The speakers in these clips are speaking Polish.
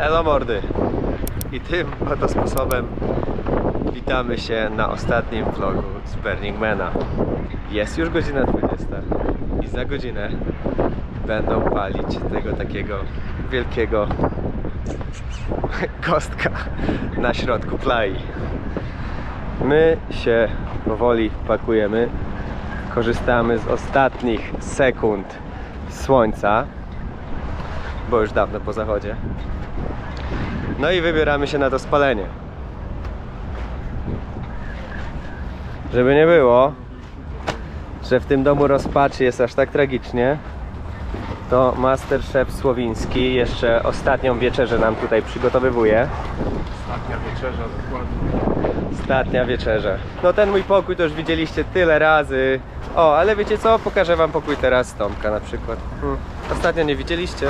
Elo mordy! I tym oto sposobem witamy się na ostatnim vlogu z Burning Mana. Jest już godzina 20 i za godzinę będą palić tego takiego wielkiego kostka na środku plai. My się powoli pakujemy. Korzystamy z ostatnich sekund słońca, bo już dawno po zachodzie. No i wybieramy się na to spalenie. Żeby nie było, że w tym domu rozpaczy jest aż tak tragicznie, to Master Chef Słowiński jeszcze ostatnią wieczerzę nam tutaj przygotowywuje. Ostatnia wieczerza dokładnie. Ostatnia wieczerza. No ten mój pokój to już widzieliście tyle razy. O, ale wiecie co? Pokażę wam pokój teraz Tomka na przykład. Hmm. Ostatnio nie widzieliście.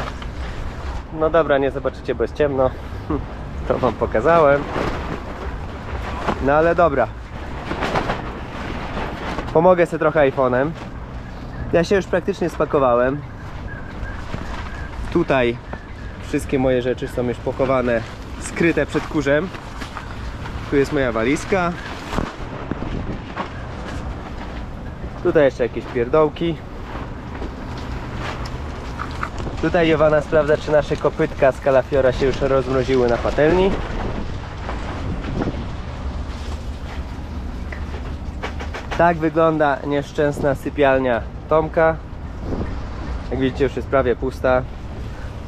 No dobra, nie zobaczycie, bo jest ciemno. To wam pokazałem. No ale dobra. Pomogę sobie trochę iPhone'em. Ja się już praktycznie spakowałem. Tutaj wszystkie moje rzeczy są już pochowane, skryte przed kurzem. Tu jest moja walizka. Tutaj jeszcze jakieś pierdołki. Tutaj Jowana sprawdza, czy nasze kopytka z kalafiora się już rozmroziły na patelni. Tak wygląda nieszczęsna sypialnia Tomka. Jak widzicie już jest prawie pusta.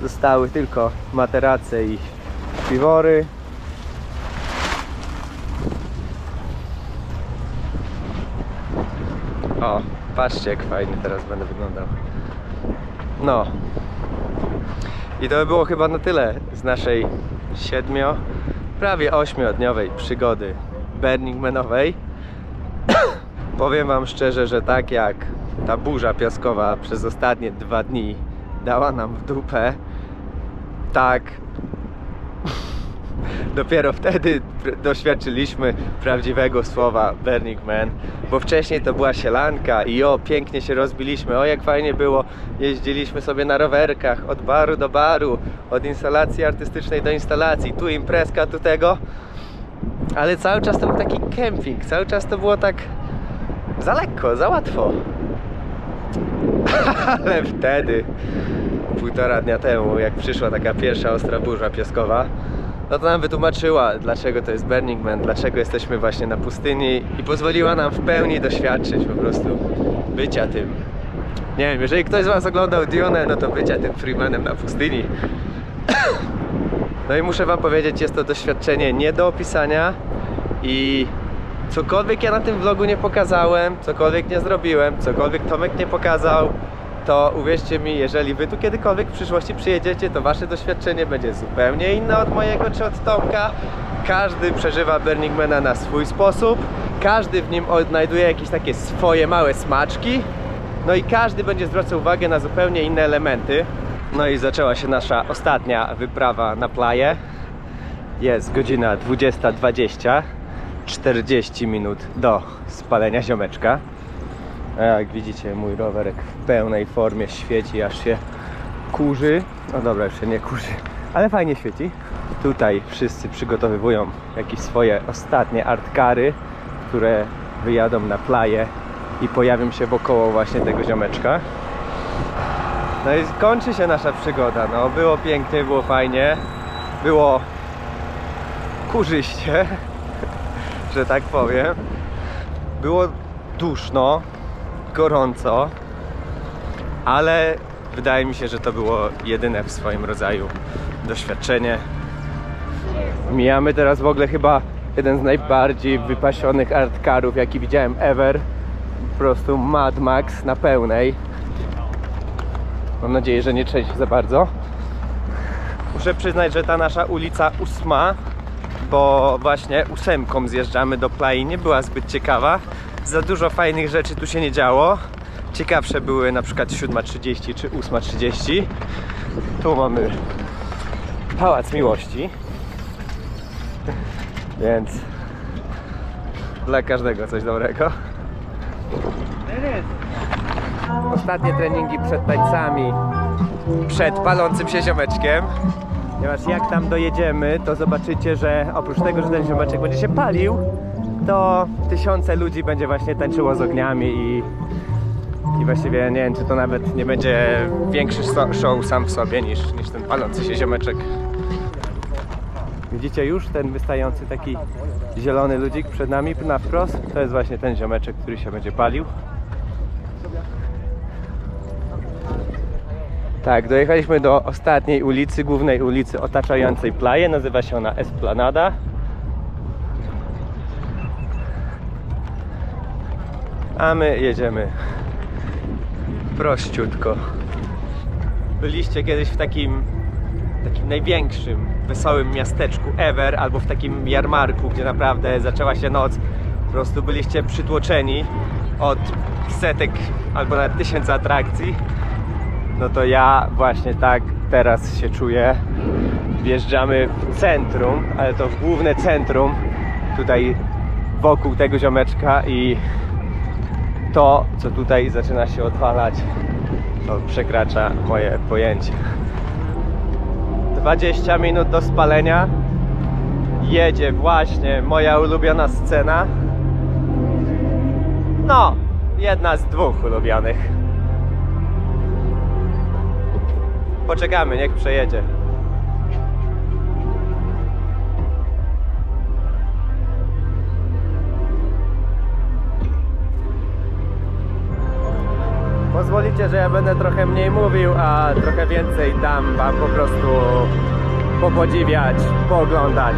Zostały tylko materace i piwory. O, patrzcie jak fajnie teraz będę wyglądał. No. I to by było chyba na tyle z naszej siedmio, prawie ośmiodniowej przygody Burning Manowej. Powiem wam szczerze, że tak jak ta burza piaskowa przez ostatnie dwa dni dała nam w dupę, tak dopiero wtedy doświadczyliśmy prawdziwego słowa Burning Man, bo wcześniej to była sielanka i o, pięknie się rozbiliśmy, o jak fajnie było, jeździliśmy sobie na rowerkach od baru do baru, od instalacji artystycznej do instalacji, tu imprezka, tu tego, ale cały czas to był taki kemping, cały czas to było tak za lekko, za łatwo. Ale wtedy, półtora dnia temu, jak przyszła taka pierwsza ostra burza piaskowa, no to nam wytłumaczyła, dlaczego to jest Burning Man, dlaczego jesteśmy właśnie na pustyni i pozwoliła nam w pełni doświadczyć po prostu bycia tym. Nie wiem, jeżeli ktoś z Was oglądał Dune, no to bycia tym Freemanem na pustyni. No i muszę Wam powiedzieć, jest to doświadczenie nie do opisania i cokolwiek ja na tym vlogu nie pokazałem, cokolwiek nie zrobiłem, cokolwiek Tomek nie pokazał, to uwierzcie mi, jeżeli wy tu kiedykolwiek w przyszłości przyjedziecie, to wasze doświadczenie będzie zupełnie inne od mojego czy od Tomka. Każdy przeżywa Burning Mana na swój sposób, każdy w nim odnajduje jakieś takie swoje małe smaczki, no i każdy będzie zwracał uwagę na zupełnie inne elementy. No i zaczęła się nasza ostatnia wyprawa na plaję. Jest godzina 20.20, 40 minut do spalenia ziomeczka. A jak widzicie, mój rowerek w pełnej formie świeci, aż się kurzy. No dobra, się nie kurzy, ale fajnie świeci. Tutaj wszyscy przygotowywują jakieś swoje ostatnie artkary, które wyjadą na plaję i pojawią się wokoło właśnie tego ziomeczka. No i kończy się nasza przygoda. No, było pięknie, było fajnie, było kurzyście, że tak powiem. Było duszno, gorąco, ale wydaje mi się, że to było jedyne w swoim rodzaju doświadczenie. Mijamy teraz w ogóle chyba jeden z najbardziej wypasionych artkarów, jaki widziałem ever. Po prostu Mad Max na pełnej. Mam nadzieję, że nie trzęsie za bardzo. Muszę przyznać, że ta nasza ulica ósma, bo właśnie ósemką zjeżdżamy do play, nie była zbyt ciekawa. Za dużo fajnych rzeczy tu się nie działo. Ciekawsze były na przykład 7.30 czy 8.30. Tu mamy Pałac Miłości. Więc dla każdego coś dobrego. Ostatnie treningi przed tańcami, przed palącym się ziomeczkiem. Ponieważ jak tam dojedziemy, to zobaczycie, że oprócz tego, że ten ziomeczek będzie się palił, to tysiące ludzi będzie właśnie tańczyło z ogniami i, i właściwie nie wiem, czy to nawet nie będzie większy show sam w sobie niż, niż ten palący się ziomeczek. Widzicie już ten wystający taki zielony ludzik przed nami na wprost? To jest właśnie ten ziomeczek, który się będzie palił. Tak, dojechaliśmy do ostatniej ulicy, głównej ulicy otaczającej plaję. Nazywa się ona Esplanada. A my jedziemy prościutko. Byliście kiedyś w takim, takim największym, wesołym miasteczku ever, albo w takim jarmarku, gdzie naprawdę zaczęła się noc. Po prostu byliście przytłoczeni od setek albo nawet tysięcy atrakcji. No to ja właśnie tak teraz się czuję. Wjeżdżamy w centrum, ale to w główne centrum, tutaj wokół tego ziomeczka i to, co tutaj zaczyna się odwalać, to przekracza moje pojęcie. 20 minut do spalenia. Jedzie właśnie moja ulubiona scena. No, jedna z dwóch ulubionych. Poczekamy, niech przejedzie. Pozwolicie, że ja będę trochę mniej mówił, a trochę więcej dam wam po prostu popodziwiać, pooglądać.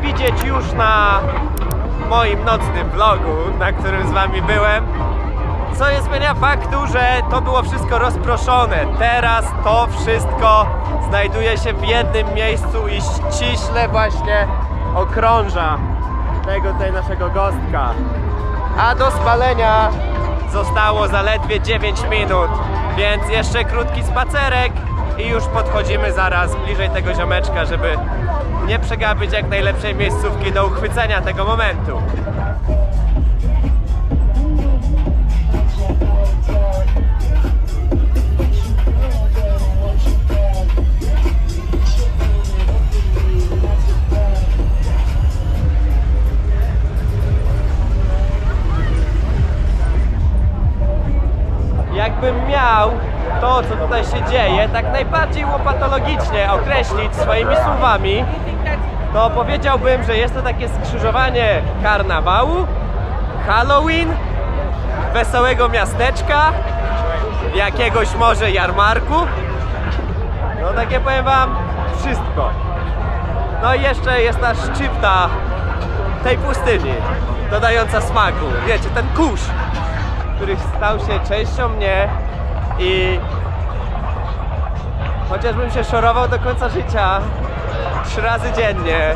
Widzieć już na moim nocnym vlogu, na którym z Wami byłem. Co nie zmienia faktu, że to było wszystko rozproszone. Teraz to wszystko znajduje się w jednym miejscu i ściśle właśnie okrąża tego tutaj naszego gostka. A do spalenia zostało zaledwie 9 minut, więc jeszcze krótki spacerek i już podchodzimy zaraz bliżej tego ziomeczka, żeby nie przegapić jak najlepszej miejscówki do uchwycenia tego momentu. Jakbym miał to, co tutaj się dzieje, tak najbardziej łopatologicznie określić swoimi słowami, to powiedziałbym, że jest to takie skrzyżowanie karnawału, Halloween, wesołego miasteczka, jakiegoś może jarmarku. No takie powiem wam, wszystko. No i jeszcze jest ta szczypta tej pustyni, dodająca smaku. Wiecie, ten kurz, który stał się częścią mnie i chociażbym się szorował do końca życia trzy razy dziennie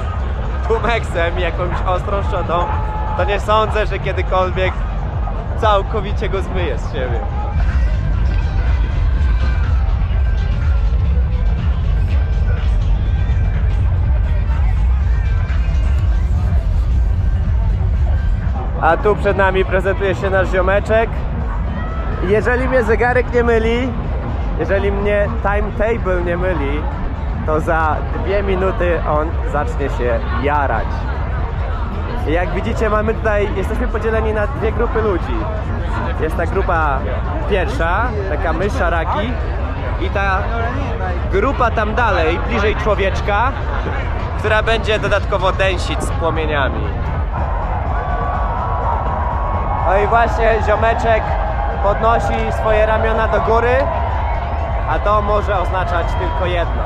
tumeksem i jakąś ostrą szczotą, to nie sądzę, że kiedykolwiek całkowicie go zmyję z siebie. A tu przed nami prezentuje się nasz ziomeczek. Jeżeli mnie zegarek nie myli, jeżeli mnie timetable nie myli, to za dwie minuty on zacznie się jarać. Jak widzicie, mamy tutaj, jesteśmy podzieleni na dwie grupy ludzi. Jest ta grupa pierwsza, taka my, szaraki, i ta grupa tam dalej, bliżej człowieczka, która będzie dodatkowo dęsić z płomieniami. No i właśnie ziomeczek podnosi swoje ramiona do góry, a to może oznaczać tylko jedno.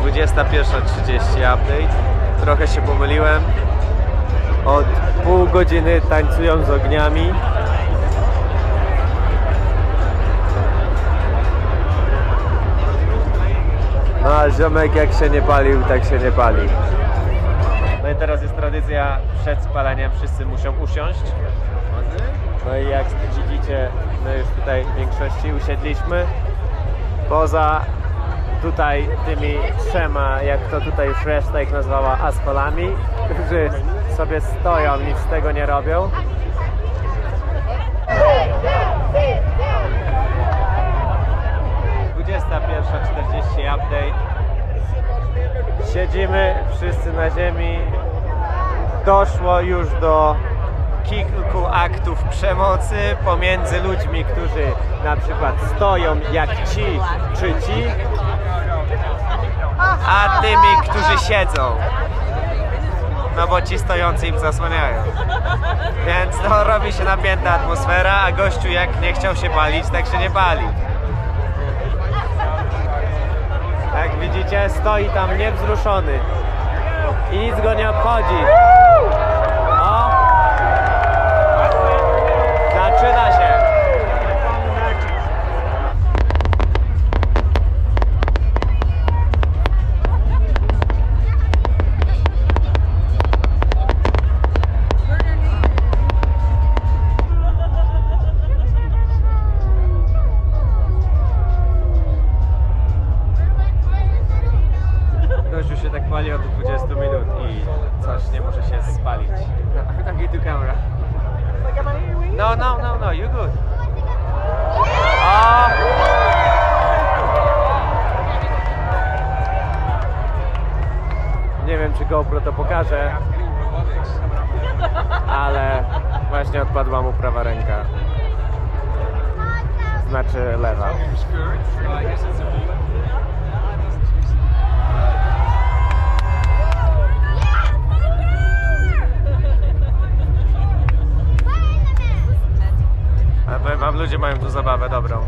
Dwudziesta pierwsza trzydzieści update. Trochę się pomyliłem. Godziny tańcują z ogniami. No a ziomek jak się nie palił, tak się nie pali. No i teraz jest tradycja przed spaleniem, wszyscy muszą usiąść. No i jak widzicie, my już tutaj w większości usiedliśmy. Poza tutaj tymi trzema, jak to tutaj już reszta ich nazwała, askolami, którzy sobie stoją, nic z tego nie robią. Dwudziesta pierwsza 40 update. Siedzimy wszyscy na ziemi. Doszło już do kilku aktów przemocy pomiędzy ludźmi, którzy na przykład stoją jak ci czy ci, a tymi, którzy siedzą. No bo ci stojący im zasłaniają. Więc no robi się napięta atmosfera, a gościu jak nie chciał się palić, tak się nie pali. Jak widzicie, stoi tam niewzruszony. I nic go nie obchodzi. Pokaże, ale właśnie odpadła mu prawa ręka. Znaczy lewa. Ale powiem wam, ludzie mają tu zabawę dobrą.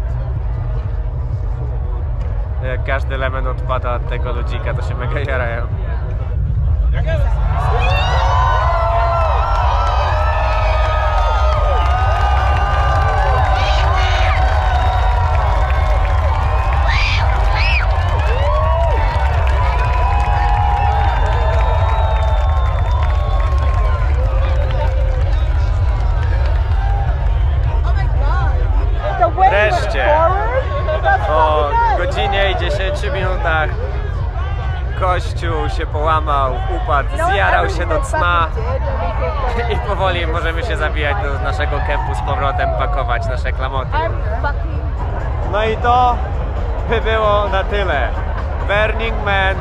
Jak każdy element odpada od tego ludzika, to się mega jarają. Wreszcie! Po się połamał, upadł, zjarał się do cna i powoli możemy się zabijać do naszego kempu z powrotem, pakować nasze klamoty. No i to by było na tyle. Burning Man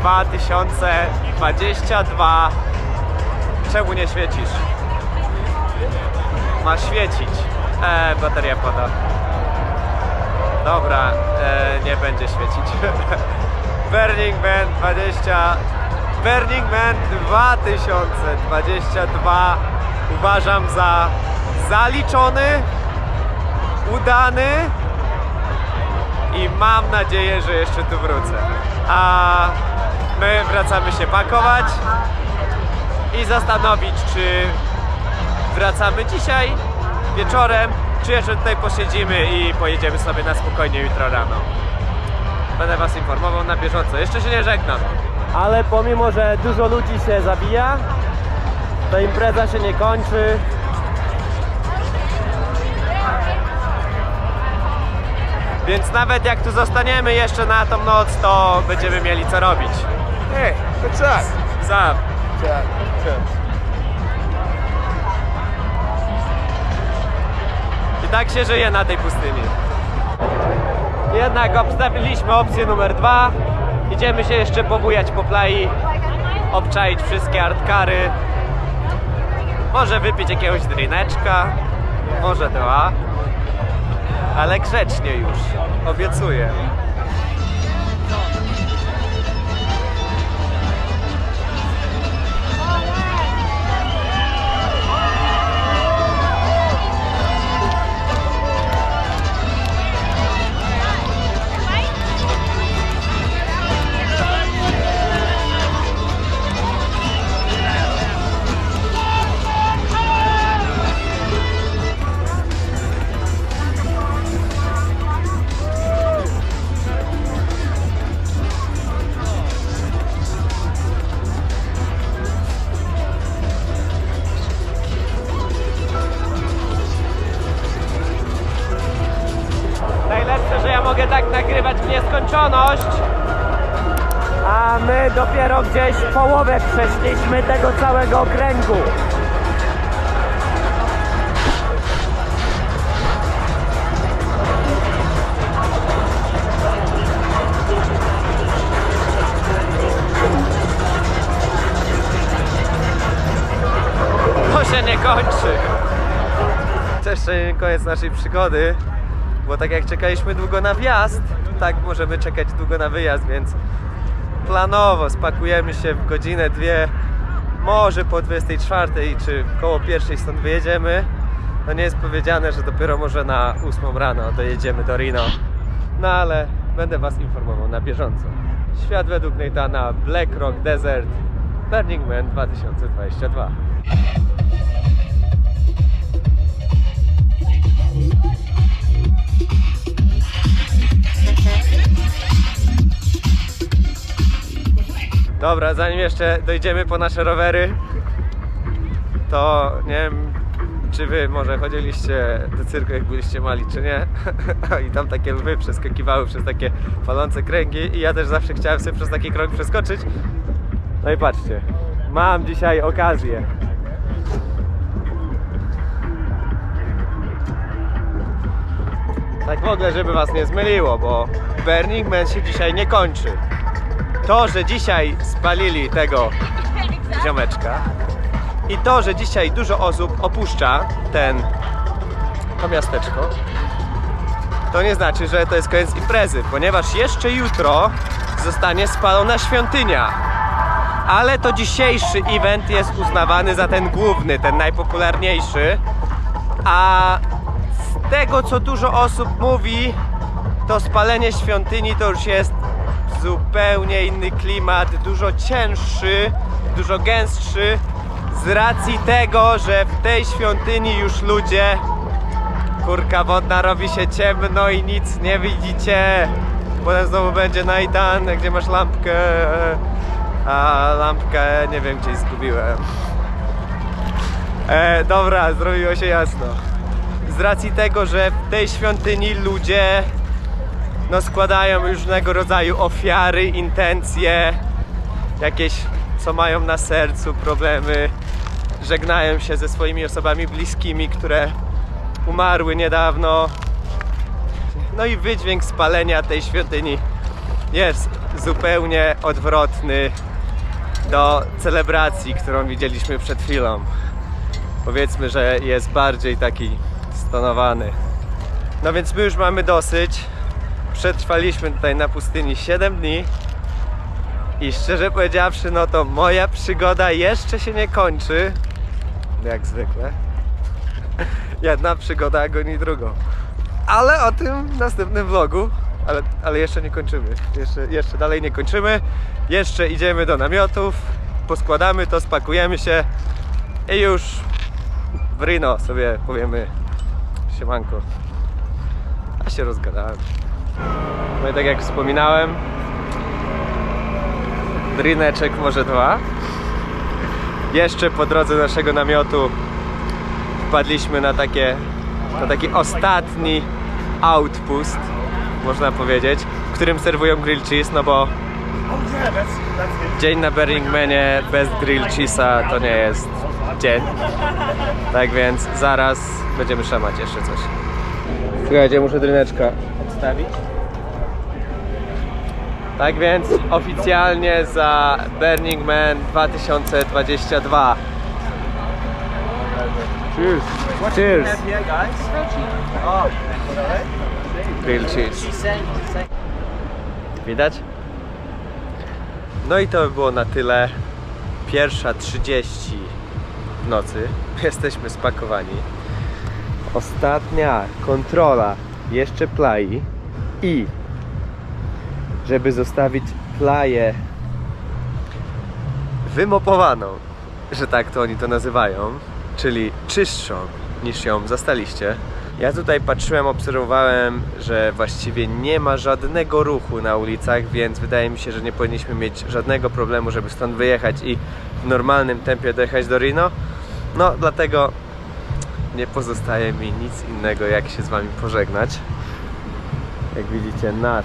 2022. Czemu nie świecisz? Ma świecić. E, bateria pada. Dobra, e, nie będzie świecić. Burning Man 20. Burning Man 2022 uważam za zaliczony, udany i mam nadzieję, że jeszcze tu wrócę. A my wracamy się pakować i zastanowić, czy wracamy dzisiaj wieczorem, czy jeszcze tutaj posiedzimy i pojedziemy sobie na spokojnie jutro rano. Będę Was informował na bieżąco. Jeszcze się nie żegnam. Ale pomimo, że dużo ludzi się zabija, to impreza się nie kończy. Więc nawet jak tu zostaniemy jeszcze na tą noc, to będziemy mieli co robić. Hey, what's up? Sam. I tak się żyje na tej pustyni. Jednak obstawiliśmy opcję numer dwa. Idziemy się jeszcze pobujać po plai, obczaić wszystkie artkary. Może wypić jakiegoś drineczka, może dwa. Ale grzecznie już, obiecuję. Dopiero gdzieś połowę przeszliśmy tego całego okręgu. To się nie kończy. Nie koniec naszej przygody, bo tak jak czekaliśmy długo na wjazd, tak możemy czekać długo na wyjazd, więc planowo spakujemy się w godzinę, dwie, może po 24 czy koło pierwszej stąd wyjedziemy. No nie jest powiedziane, że dopiero może na 8 rano dojedziemy do Rino. No ale będę Was informował na bieżąco. Świat według Nathana, Black Rock Desert, Burning Man 2022. Dobra, zanim jeszcze dojdziemy po nasze rowery, to nie wiem, czy wy może chodziliście do cyrku, jak byliście mali, czy nie. I tam takie lwy przeskakiwały przez takie falące kręgi i ja też zawsze chciałem sobie przez taki krąg przeskoczyć. No i patrzcie, mam dzisiaj okazję. Tak w ogóle, żeby was nie zmyliło, bo Burning Man się dzisiaj nie kończy. To, że dzisiaj spalili tego ziomeczka i to, że dzisiaj dużo osób opuszcza ten to miasteczko, to nie znaczy, że to jest koniec imprezy, ponieważ jeszcze jutro zostanie spalona świątynia. Ale to dzisiejszy event jest uznawany za ten główny, ten najpopularniejszy. A z tego, co dużo osób mówi, to spalenie świątyni to już jest zupełnie inny klimat, dużo cięższy, dużo gęstszy z racji tego, że w tej świątyni już ludzie kurka wodna robi się ciemno i nic nie widzicie. Potem znowu będzie Najdan, gdzie masz lampkę, a lampkę nie wiem gdzieś zgubiłem. E, dobra, zrobiło się jasno. Z racji tego, że w tej świątyni ludzie no, składają różnego rodzaju ofiary, intencje jakieś, co mają na sercu, problemy, żegnają się ze swoimi osobami bliskimi, które umarły niedawno. No i wydźwięk spalenia tej świątyni jest zupełnie odwrotny do celebracji, którą widzieliśmy przed chwilą. Powiedzmy, że jest bardziej taki stonowany. No więc my już mamy dosyć. Przetrwaliśmy tutaj na pustyni 7 dni. I szczerze powiedziawszy, no to moja przygoda jeszcze się nie kończy. Jak zwykle. Jedna przygoda goni drugą. Ale o tym w następnym vlogu. Ale, ale jeszcze nie kończymy. Jeszcze, jeszcze dalej nie kończymy. Jeszcze idziemy do namiotów. Poskładamy to, spakujemy się. I już w Rino sobie powiemy siemanko. A się rozgadałem. No i tak jak wspominałem, drineczek może dwa. Jeszcze po drodze naszego namiotu wpadliśmy na takie na taki ostatni outpost, można powiedzieć, w którym serwują grill cheese, no bo dzień na Burningmanie bez grill cheese'a to nie jest dzień. Tak więc zaraz będziemy szamać jeszcze coś. Słuchajcie, muszę dryneczka odstawić. Tak więc oficjalnie za Burning Man 2022. Cheers. Cheers. Grill cheese. Widać? No i to by było na tyle. Pierwsza 30 w nocy. Jesteśmy spakowani. Ostatnia kontrola jeszcze plai i żeby zostawić plaję wymopowaną, że tak to oni to nazywają, czyli czystszą niż ją zastaliście. Ja tutaj patrzyłem, obserwowałem, że właściwie nie ma żadnego ruchu na ulicach, więc wydaje mi się, że nie powinniśmy mieć żadnego problemu, żeby stąd wyjechać i w normalnym tempie dojechać do Rino. No, dlatego nie pozostaje mi nic innego, jak się z Wami pożegnać. Jak widzicie, nasz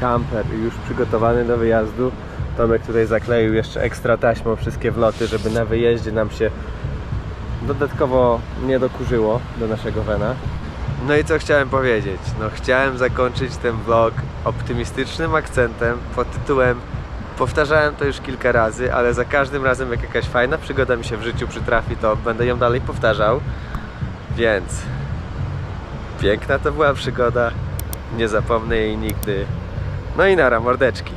kamper już przygotowany do wyjazdu. Tomek tutaj zakleił jeszcze ekstra taśmą wszystkie wloty, żeby na wyjeździe nam się dodatkowo nie dokurzyło do naszego Wena. No i co chciałem powiedzieć? No chciałem zakończyć ten vlog optymistycznym akcentem pod tytułem Powtarzałem to już kilka razy, ale za każdym razem jak jakaś fajna przygoda mi się w życiu przytrafi, to będę ją dalej powtarzał. Więc piękna to była przygoda, nie zapomnę jej nigdy. No i nara, mordeczki.